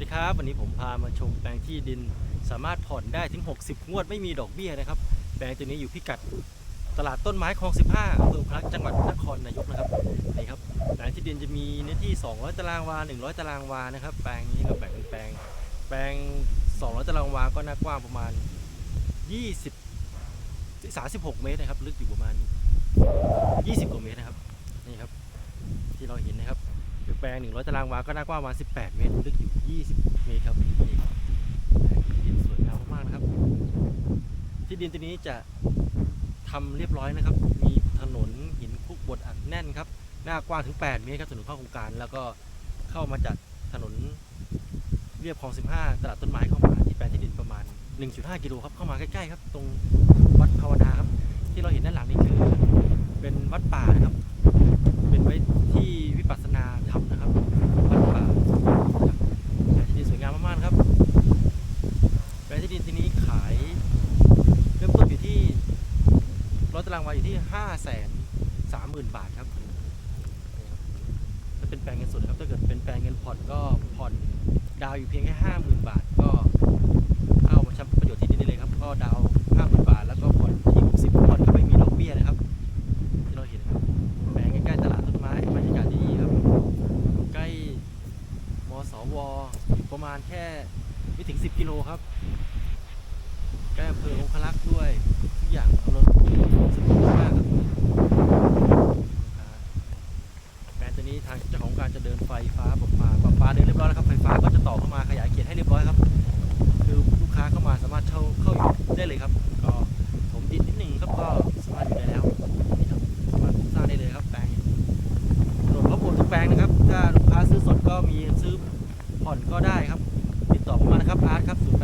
ดีครับวันนี้ผมพามาชมแปลงที่ดินสามารถผ่อนได้ถึง 60 งวดไม่มีดอกเบี้ยนะครับ แปลงตัวนี้อยู่พิกัดตลาดต้นไม้คลอง 15อำเภอพระจังหวัดนครนายกนะครับนี่ครับแปลงที่ดินจะมีเนื้อที่ 200 ตารางวา 100 ตารางวานะครับ แปลงนี้ก็แบ่งเป็นแปลง แปลง 200 ตารางวาก็หน้ากว้างประมาณ 20 36 เมตรนะครับ ลึกอยู่ประมาณ 20 กว่าเมตรนะครับนี่ครับที่เราเห็นนะครับ แปลง 100 ตารางวา ก็น้ากว้างประมาณ 18 เมตร ลึกอยู่ 20 เมตรครับนี่แปลงที่ดินสวยงามมากๆนะครับ ที่ดินตัวนี้จะทำเรียบร้อยนะครับ มีถนนหินคุกบดอัดแน่นครับ หน้ากว้างถึง 8 เมตรครับ ถนนเข้าโครงการ แล้วก็เข้ามาจากถนนเรียบคลอง 15 ตลาดต้นไม้เข้ามาที่แปลงที่ดินประมาณ 1.5 กิโลครับ เข้ามาใกล้ๆครับ ตรงวัดภาวนาครับ ที่เราเห็นด้านหลังนี้คือเป็นวัดป่านะครับ เป็นไว้ที่วิปัสสนาธรรมนะครับ วัดป่าครับแปลงที่ดินสวยงามมากๆนะครับแปลงที่ดินที่นี้ขายเริ่มต้นอยู่ที่ร้อย ตารางวาอยู่ที่ห้าแสนสามหมื่นบาทครับถ้าเป็นแปลงเงินสดครับ ถ้าเกิดเป็นแปลงเงินผ่อนก็ผ่อนดาวอยู่เพียงแค่ห้าหมื่นบาท ก็เข้ามาใช้ประโยชน์ที่ดินได้เลยครับ ก็ดาวห้าหมื่นบาท แล้วก็ผ่อนที่สิบผ่อนก็ไม่มีดอกเบี้ยนะครับที่เราเห็นครับแปลงใกล้ๆตลาดต้นไม้บรรยากาศดีครับ ใกล้มสวอยู่ประมาณแค่ไม่ถึง10กิโลครับใกล้อำเภอองคลักษ์ด้วย ทุกอย่างอำนวยสะดวกมากครับแปลงตัวนี้ทางเจ้าของการจะเดินไฟฟ้าประปาประปาเดินเรียบร้อยแล้วครับไฟฟ้าก็จะต่อเข้ามาขยายเขตให้เรียบร้อยครับ คือลูกค้าเข้ามาสามารถเข้าเข้าอยู่ได้เลยครับ ก็ถมดินนิดหนึ่งครับก็สามารถอยู่ได้แล้วนี่ครับสามารถสร้างได้เลยครับแปลงถนนพระบทุกแปลงนะครับ ถ้าลูกค้าซื้อสดก็มีซื้อผ่อนก็ได้ครับ ติดต่อผมมานะครับอาร์ตครับ0